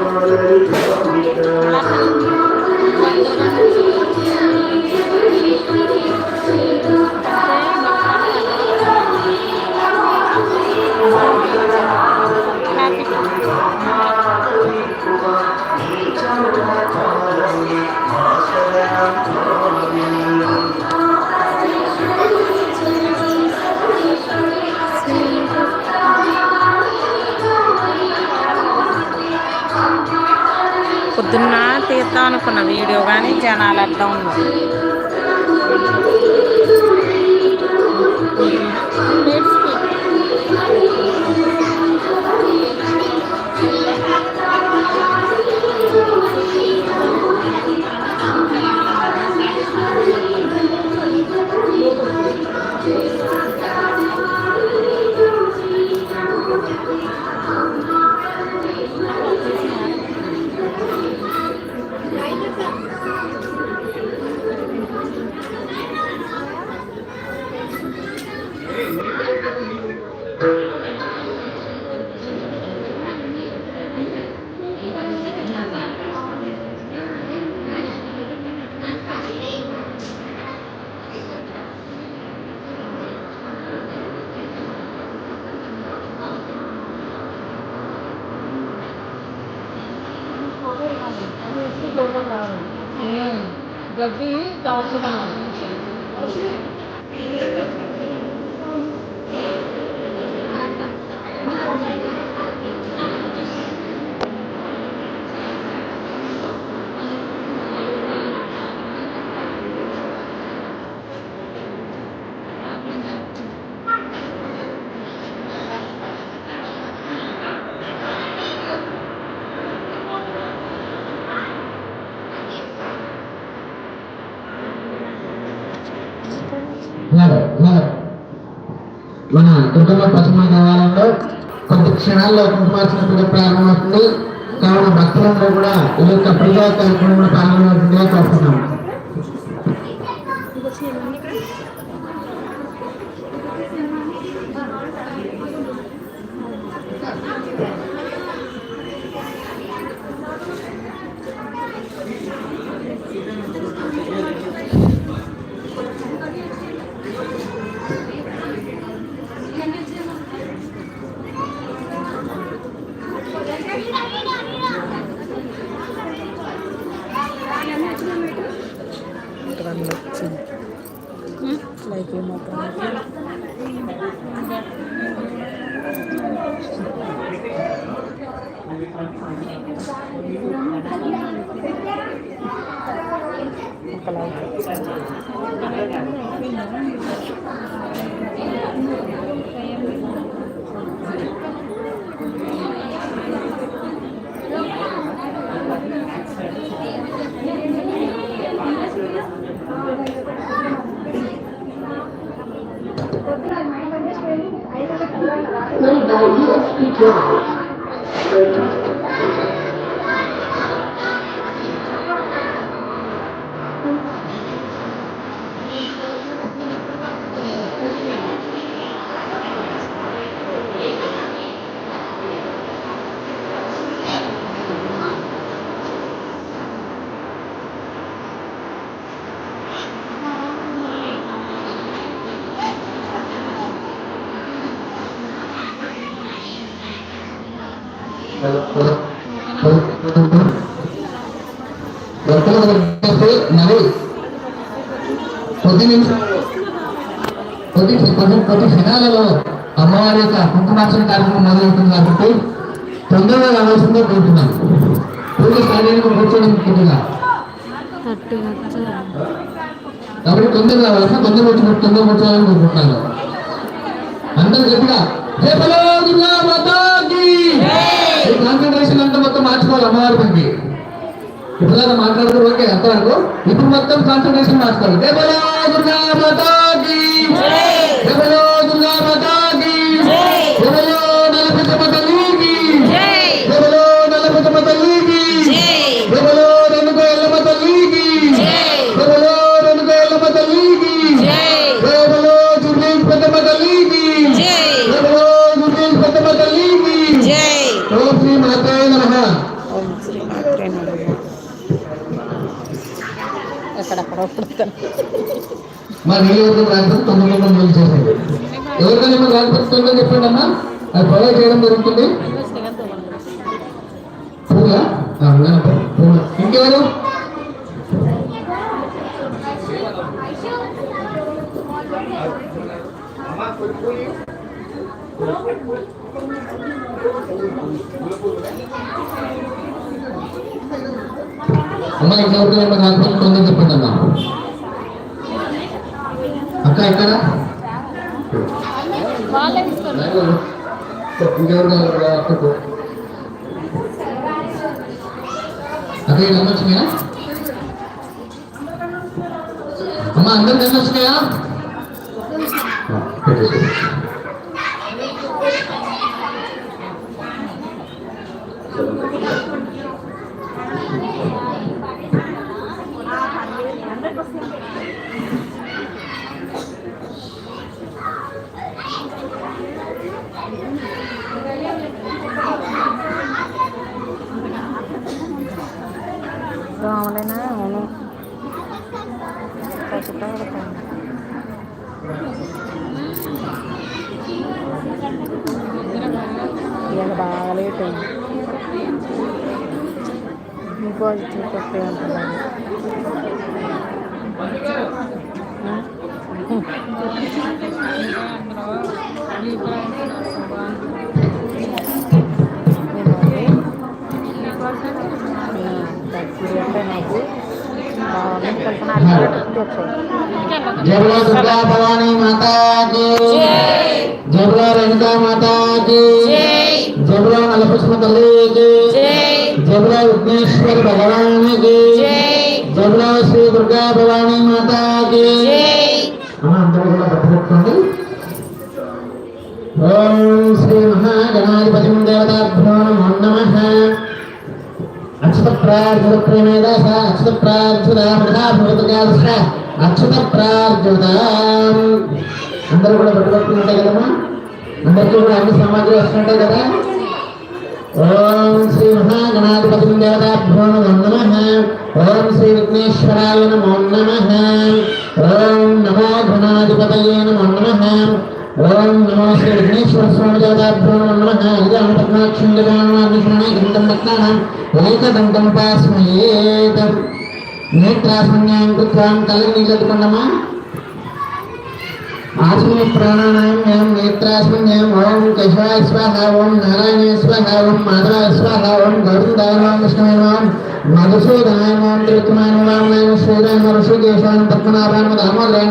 আমার పొద్దున్న తీద్దాం అనుకున్న వీడియో కానీ జనాలు అడ్డం ఉన్నారు. 응. 여기 나오시면 안 되지. ఉన్నారు ఉన్నారు. మన దుర్గమ్మ పశ్చిమ దేవాలయంలో కొద్ది క్షణాల్లో కుంకుమార్చన పూజ ప్రారంభమవుతుంది. కావున భక్తులందరూ కూడా ఈ యొక్క పూజా కార్యక్రమంలో పాల్గొనవలసిందిగా కోరుతున్నాము మరి కొద్ది నిమిషాలు కొద్ది కొద్ది కొద్ది క్షణాలలో అమ్మవారి యొక్క కుంకుమార్చన కార్యక్రమం మొదలవుతుంది కాబట్టి తొందరగా రావాల్సిందే కోరుతున్నాను పూజ కార్యానికి కూర్చోవడం కొద్దిగా కాబట్టి తొందరగా రావాల్సిన తొందర వచ్చిన తొందర కూర్చోవాలని కోరుకుంటున్నాను. అందరూ చెప్పిన జై దుర్గా మాతాకి! కాన్సన్ట్రేషన్ అంతా మొత్తం మార్చుకోవాలి అమ్మవారి పనికి ఇప్పుడు మాట్లాడుతూ ఓకే అంతవరకు ఇప్పుడు మొత్తం కాన్సన్ట్రేషన్ మార్చుకోవాలి. దేవలో దుర్గా మాతాకి. దేవలో దుర్గా మాతా మరి ఏ ఊరికి రాకపోతే తొమ్మిది వందలు బిల్ చేసేది ఎవరికైనా ఏమైనా రాకపోతే చెప్పండి అమ్మా అది ప్రొవైడ్ చేయడం జరుగుతుంది పూల పూల ఇంకెవరు అమ్మ ఇంకెవరికి ఏమైనా రాకపోతే తొందర చెప్పండి అమ్మా 아들이 안 맞으면? 엄마 안경 안 맞추면 కష్టపడతాను ఇవాళ బాగా లేట్ అయింది ఇంకో చూపెట్టే ఉంటున్నాను నాకు బాగా కల్పన జబలో దుర్గా భవానీ మాతా की జబలో రేణుకా మాతా की జబలో నలపుష్ప తల్లి की జబలో విఘ్నేశ్వర భగవాన్ की జబలో శ్రీ దుర్గా భవానీ మాతా की అమ్మ అందరూ కూడా పట్టుకోండి ఓం శ్రీ మహాగణాధిపతి దేవతాభ్యో నమో నమః అచ్యుత ప్రార్థన ప్రేమేద మృధా భూతకాదశ అచ్యుత అందరూ కూడా పట్టుకుంటుంటాయి కదమ్మా అందరికీ కూడా అన్ని సామాగ్రి వస్తుంటాయి కదా ఓం శ్రీ మహాగణాధిపతి దేవతాభ్యో నమ ఓం శ్రీ విఘ్నేశ్వరాయ నమో నమ ఓం నమో గణాధిపతయే నమో నమ ఓం నమో శ్రీ విఘ్నేశ్వర స్వామి దేవతాభ్యో నమో ఇదం పద్మాక్షం గజానాభిషణే రత్నానాం ఏకదంతం పాస్మయేత నేత్రాస్మన్యాం కృత్వాం కళ్ళు నీళ్ళెత్తుకున్నామా ఆస్మి ప్రాణాయామం నేత్రాస్మన్యం ఓం కేశవాయ స్వాహ ఓం నారాయణ స్వాహ ఓం మాధవాయ స్వాహ ఓం గౌతమాయ ఓం విష్ణువాయ మధుసూదనాయ శ్రీరామ ఋషికేశాయ పద్మనాభాయ దామోదరాయ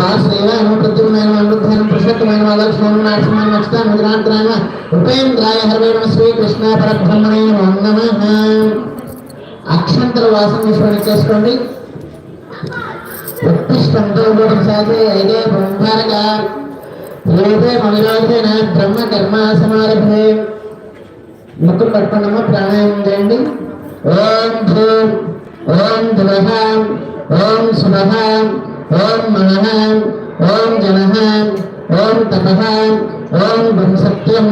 పార్శ్వైవ ప్రత్యుమైన అనుగ్రహం పురుషోత్తమైన లక్ష్మణ నరసింహ నక్షత్ర ముద్రాంతరాయణ ఉపేంద్రాయ హరవే నమ శ్రీ కృష్ణ పరబ్రహ్మణే నమ. అక్షంతర వాసన విశ్వాన్ని చేసుకోండి ఉత్తిష్టంతో సాధి అయితే బ్రహ్మాలుగా ఏదే మనలోకైన బ్రహ్మ కర్మ సమారభే ముక్కులు పట్టుకున్నామా? ప్రాణాయామం చేయండి. ఓం ధూమ్ ఓం ధ్రువ ఓం శుభ ఓం మనః ఓం జనః ఓం తపః ఓం బ్రహ్మసత్యం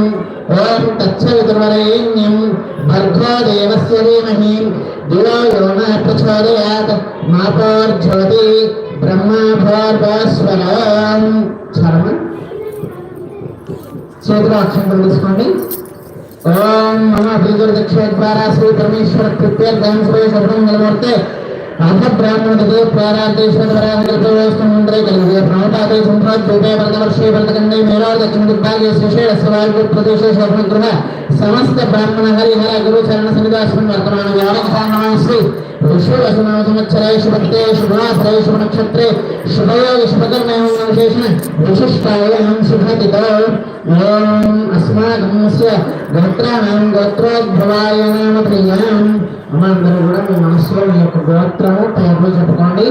ఓం తచ్చవితుర్వరేణ్యం భర్గో దేవస్య ధీమహి దివో యో నః ప్రచోదయాత్ మాపోర్జ్యోతి బ్రహ్మ భోర్భస్వరం చరమ చేతిలో అక్షంతలు తీసుకోండి. ఓం మమ శ్రీగురు దక్షిణ ద్వారా శ్రీ పరమేశ్వర కృత్యర్థం శ్రీ శరణం నిలబడితే బ్రాహ్మణుడికి ప్రారాధేశ్వర వరాహంద్రే కలిగే ప్రణతాదే సంప్రాజ్యోతే భరతవర్షే భరతఖండే మేరో దక్షిణ దిగ్భాగే శ్రీశైల స్వామి ప్రదేశే శోభన సమస్త బ్రాహ్మణ హరిహర గురు చరణ సన్నిధాశ్రమం వర్తమాన వ్యావకాశ శ్రీ శుభక్తే విశేషణ విశిష్టాయాం శుభతితో ఓం అస్మాకం గోత్రాణం గోత్రోద్భవాయ నామ ప్రియాం. అమ్మ కూడా మీ మనసులో మీ యొక్క గోత్రము పేర్లు చెప్పుకోండి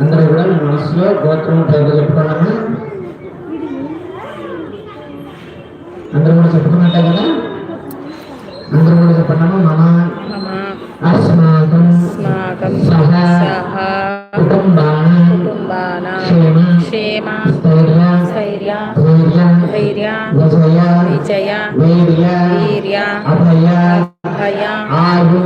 అందరూ కూడా మీ మనసులో గోత్రము పేర్లు చెప్పుకోండి అందరూ కూడా చెప్పుకున్నట్టే కదా? आया आहो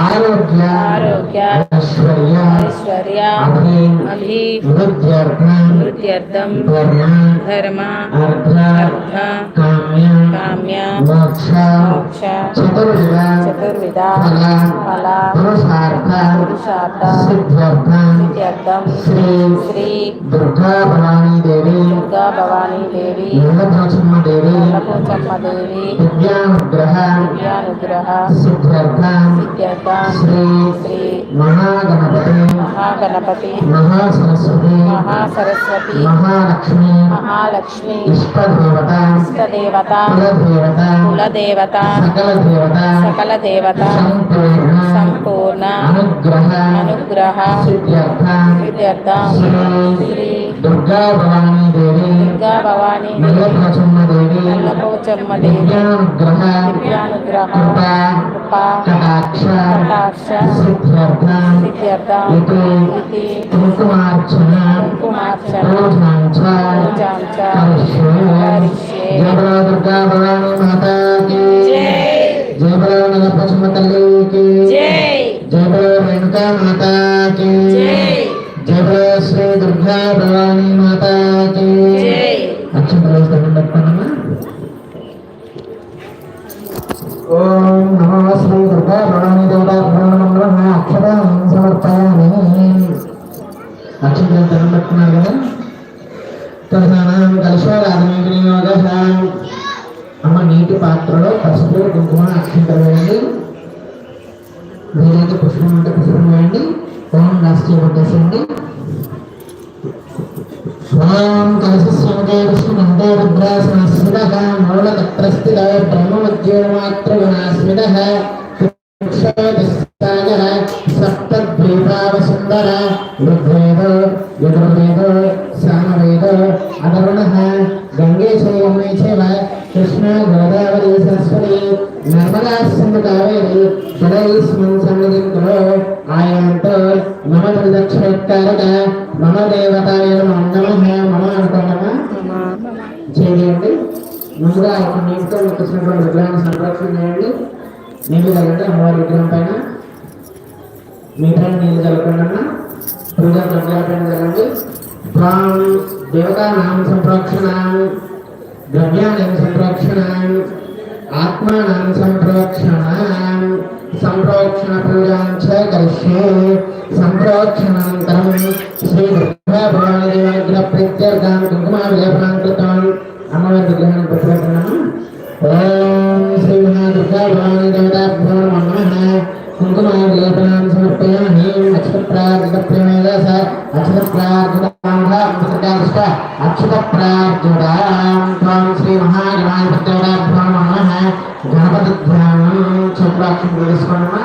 ಆರೋಗ್ಯ ಆರೋಗ್ಯ ಐಶ್ವರ್ಯ ಐಶ್ವರ್ಯ ಅಭಿ ಅಭಿ ವೃದ್ಧ್ಯರ್ಥ ವೃದ್ಧ್ಯರ್ಥಂ ಧರ್ಮ ಧರ್ಮ ಅರ್ಥ ಅರ್ಥ ಕಾಮ್ಯ ಕಾಮ್ಯ ಮೋಕ್ಷ ಮೋಕ್ಷ ಚತುರ್ವಿಧ ಚತುರ್ವಿಧ ಫಲ ಫಲ ಪುರುಷಾರ್ಥ ಪುರುಷಾರ್ಥ ಸಿದ್ಧಾರ್ಥ ಸಿದ್ಧಾರ್ಥಂ ಶ್ರೀ ಶ್ರೀ ದುರ್ಗಾ ಭವಾನಿ ದೇವಿ ದುರ್ಗಾ ಭವಾನಿ ದೇವಿ ನಲಭೋಚಮ್ಮ ದೇವಿ ನಲಭೋಚಮ್ಮ ದೇವಿ ವಿದ್ಯಾನುಗ್ರಹ ವಿದ್ಯಾನುಗ್ರಹ ಸಿದ್ಧಾರ್ಥ ಸಿದ್ಧಾರ್ಥ మహాగణపతి మహాగణపతి మహాసరస్వతి మహాసరస్వతి మహాలక్ష్మి మహాలక్ష్మి ఇష్టదేవత ఇష్టదేవత కులదేవత కులదేవత సకల దేవత సకల దేవత సంపూర్ణ సంపూర్ణ అనుగ్రహ అనుగ్రహ సిద్ధ్యర్థ విద్యార్థం శ్రీ దుర్గా భవానీ దుర్గా భవానీ దేవి నీలభ్రచమ్మ దేవి నల్లపోచమ్మ దేవి దివ్యానుగ్రహ దివ్యానుగ్రహ కృపా కృపా కటాక్ష కటాక్ష సిద్ధ్యర్థ సిద్ధ్యర్థం ఇది ఇది కుంకుమార్చన కుంకుమార్చన పూజాంచ పూజాంచ కరిష్యే కరిష్యే. జయ బలో దుర్గా భవానీ మాతాకి జై జయ బలో నలపచమ్మ తల్లికి జై జయ బలో రేణుకా మాతాకి జై జయ బలో శ్రీ దుర్గా భవానీ మాతాకి అక్షంతలు దండం పెట్టుకున్నారు కదా తదనం కలశోరాధన వినియోగ అమ్మ నీటి పాత్రలో పసుపు కుంకుమ అక్షంతలు వేయండి. వీలైతే పుష్పం ఉంటే పుష్పం వేయండి. ఓం నాస్తి కొట్టేసేయండి ఓం కలశస్యంతే విష్ణుమంతే రుద్రాసనస్మితః మూలతత్రస్థితः బ్రహ్మమధ్యోమాత్ర గుణాస్మితः సాగర సప్తద్వీపావసుందర ఋగ్వేదో యజుర్వేదో సామవేదో దేవతానాం నామ సంప్రోక్షణ ద్రవ్యానం సంప్రోక్షణ ఆత్మానం సంప్రోక్షణ సంప్రోక్షణ పూజాంచ కలిష్యే సంప్రోక్షణాంతరం శ్రీ దుర్గా భవాని దేవాగ్ర ప్రత్యర్థం అమ్మవారి విగ్రహాన్ని పెట్టుకుంటున్నాము ఓం శ్రీ మహాదుర్గా భవాని దేవతాభ్యో నమః. కుంకుమ సమర్పయామి అక్షత ప్రార్థిత ప్రేమేద స అక్షత ప్రార్థిత త్వం శ్రీ మహాగణాధిపత్యో నమః గణపతి ధ్యానం చూపాక్షం తెలుసుకోండి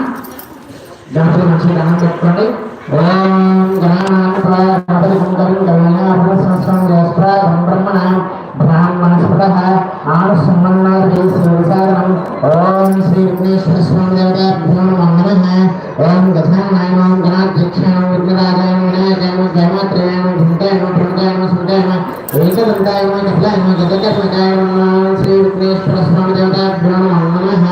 గణపతి మంచి దండం పెట్టుకోండి ఓం గణానాథపతి సుందరం గణాభరణ సంవత్సరం జ్యేష్ఠ బ్రహ్మణ బ్రాహ్మణస్పద ఆరు ఓం శ్రీ విఘ్నేశ్వర స్వామి దేవతాభ్యో ఓం విఘ్నరాజాయ వినాయకాయ వెంకటంకాయమైన శిలాయమ జగత్మకాయమ శ్రీ విఘ్నేశ్వర స్వామి దేవతాభ్యో నమ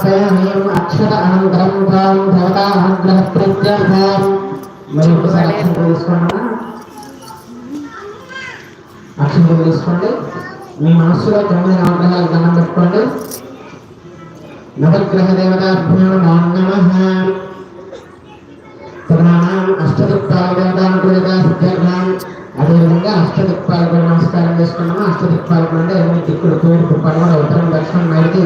జయబులో అనంతరం తాం భవతా ప్రత్యర్థం అక్షంత తీసుకోండి మీ మనస్సులో తొమ్మిది నామగ్రహాలు దండం పెట్టుకోండి నవగ్రహ దేవతాభ్యో నమ త్రినాం అష్టదిక్పాల దేవతానుకూలత సిద్ధార్థం అదేవిధంగా అష్టదిక్పాలకు నమస్కారం చేసుకున్నాము అష్టదిక్పాలకు అంటే ఎనిమిది దిక్కులు తూర్పు పడమర ఉత్తరం దక్షిణం నైరుతి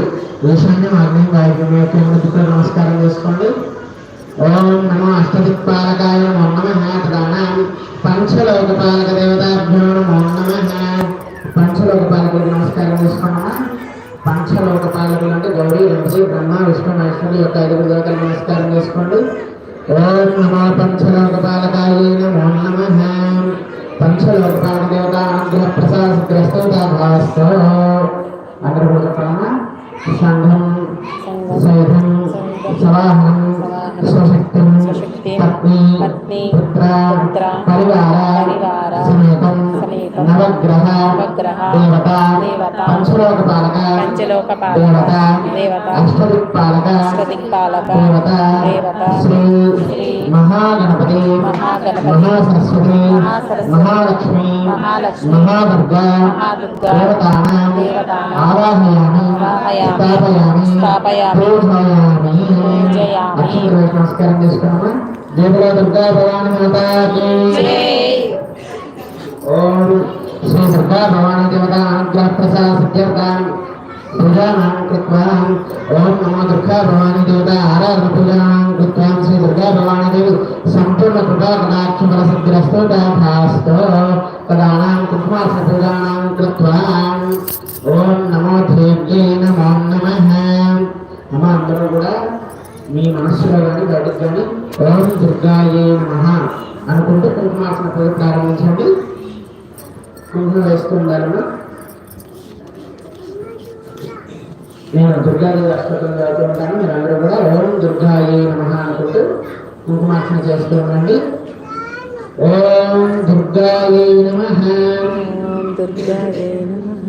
ఈశాన్యం అగ్ని వాయువ్యం యొక్క నమస్కారం చేసుకోండి ఓం నమో అష్టదిక్పాలకాయ నమో నమః ప్రధానం పంచలోకపాలక దేవతాభ్యో నమో నమః. పంచలోకపాలకులకు నమస్కారం చేసుకున్నామా? పంచలోకపాలకులు అంటే గౌరీ రంజీ బ్రహ్మ విష్ణు మహేశ్వరి యొక్క ఐదుగురు దేవతలు నమస్కారం పంచలోకపాలక దేవత అష్టదిక్పాలక దేవత శ్రీ మహాగణపతి మహాసరస్వతి మహాలక్ష్మి మహాదుర్గా దేవతానాం ఆవాహయామి స్థాపయామి పూజయామి పూజయామి. నమస్కారం చేసుకున్నాము? జయపుర దుర్గా భవాని మాతాకి ఓం శ్రీ దుర్గా భవాని దేవత అనుగ్రహ ప్రసాద సిద్ధ్యర్థం పూజానాం కృత్వా ఓం నమో దుర్గా భవాని దేవత ఆరాధన పూజానాం కృత్వా శ్రీ దుర్గా భవాని దేవి సంపూర్ణ కృపా కటాక్ష ఫల సిద్ధిరస్తో తథాస్తో తదానాం పూజానాం కృత్వా ఓం నమో దేవ్యై నమో నమః అమ్మ అందరూ కూడా మీ మనస్సులో కానీ బయటకు కానీ ఓం దుర్గాయే అనుకుంటూ కుంకుమాసన పూజ ప్రారంభించండి కుంకుమ వేస్తూ నేను దుర్గాదేవి అష్టకం చదువుతూ ఉంటాను. మీరు అందరూ కూడా ఓం దుర్గాయే నమః అనుకుంటూ కుంకుమార్చన చేస్తూ ఉండండి. ఓం దుర్గాయే నమః. ఓం దుర్గాయే నమః.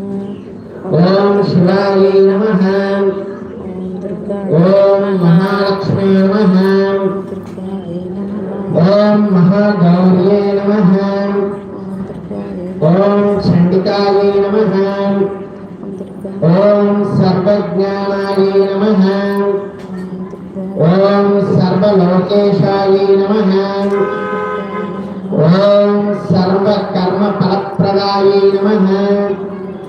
ఓం శివాయే నమః. ఓం మహాలక్ష్మీ నమః. ఓం మహాగౌర్యే నమః. ఓం చండికాయే నమః. ఓం సర్వజ్ఞానాయ నమ. ఓం సర్వలోకేశాయ నమ. ఓం సర్వకర్మ ఫలప్రదాయ నమ.